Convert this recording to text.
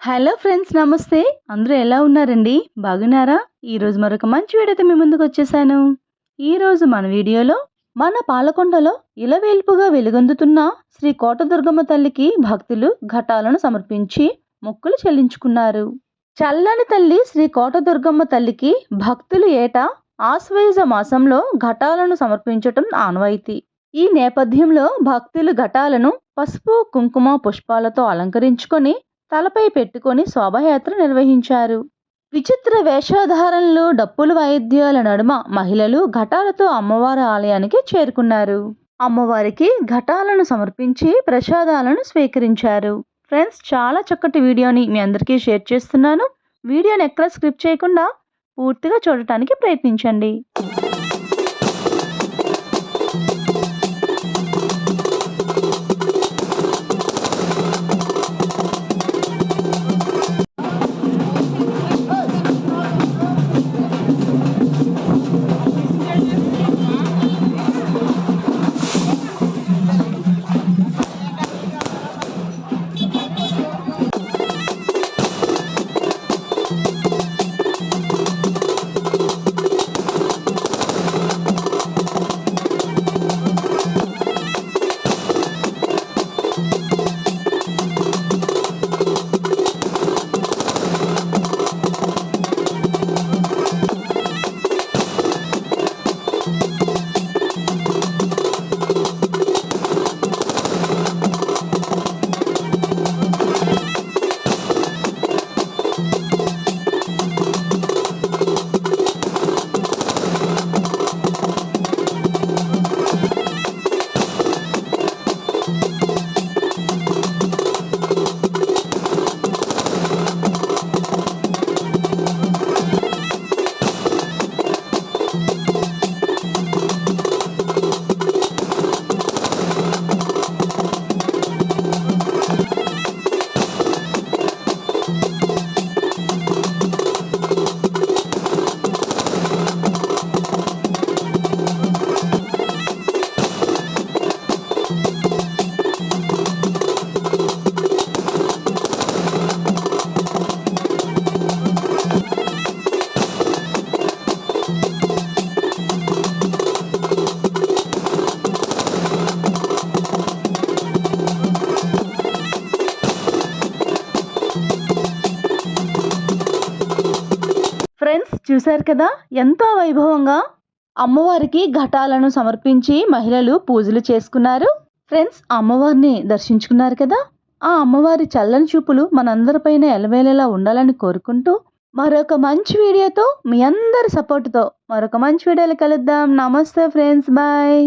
Hello friends నమస్తే. అందరూ ఎలా ఉన్నారండి? బాగున్నారా? ఈరోజు మరొక మంచి వీడియోతో మీ ముందుకు వచ్చేసాను. ఈరోజు మన వీడియోలో మన పాలకొండలో ఇలవేల్పుగా వెలుగొందుతున్న శ్రీ కోటదుర్గమ్మ తల్లికి భక్తులు ఘటాలను సమర్పించి మొక్కులు చెల్లించుకున్నారు. చల్లని తల్లి శ్రీ కోటదుర్గమ్మ తల్లికి భక్తులు ఏటా ఆశ్వయుజ మాసంలో ఘటాలను సమర్పించటం ఆనవాయితీ. ఈ నేపథ్యంలో భక్తులు ఘటాలను పసుపు కుంకుమ పుష్పాలతో అలంకరించుకొని తలపై పెట్టుకొని శోభయాత్ర నిర్వహించారు. విచిత్ర వేషధారణలు డప్పుల వాయిద్యాల నడుమ మహిళలు ఘటాలతో అమ్మవారి ఆలయానికి చేరుకున్నారు. అమ్మవారికి ఘటాలను సమర్పించి ప్రసాదాలను స్వీకరించారు. ఫ్రెండ్స్ చాలా చక్కటి వీడియోని మీ అందరికీ షేర్ చేస్తున్నాను. వీడియోని ఎక్కడ స్క్రిప్ట్ చేయకుండా పూర్తిగా చూడటానికి ప్రయత్నించండి. ఫ్రెండ్స్ చూశారు కదా? ఎంతో వైభవంగా అమ్మవారికి ఘటాలను సమర్పించి మహిళలు పూజలు చేసుకున్నారు. ఫ్రెండ్స్ అమ్మవారిని దర్శించుకున్నారు కదా? ఆ అమ్మవారి చల్లని చూపులు మనందరిపైన ఎలవేలేలా ఉండాలని కోరుకుంటూ మరొక మంచి వీడియోతో మీ అందరి సపోర్ట్తో మరొక మంచి వీడియోలు కలుద్దాం. నమస్తే ఫ్రెండ్స్ బాయ్.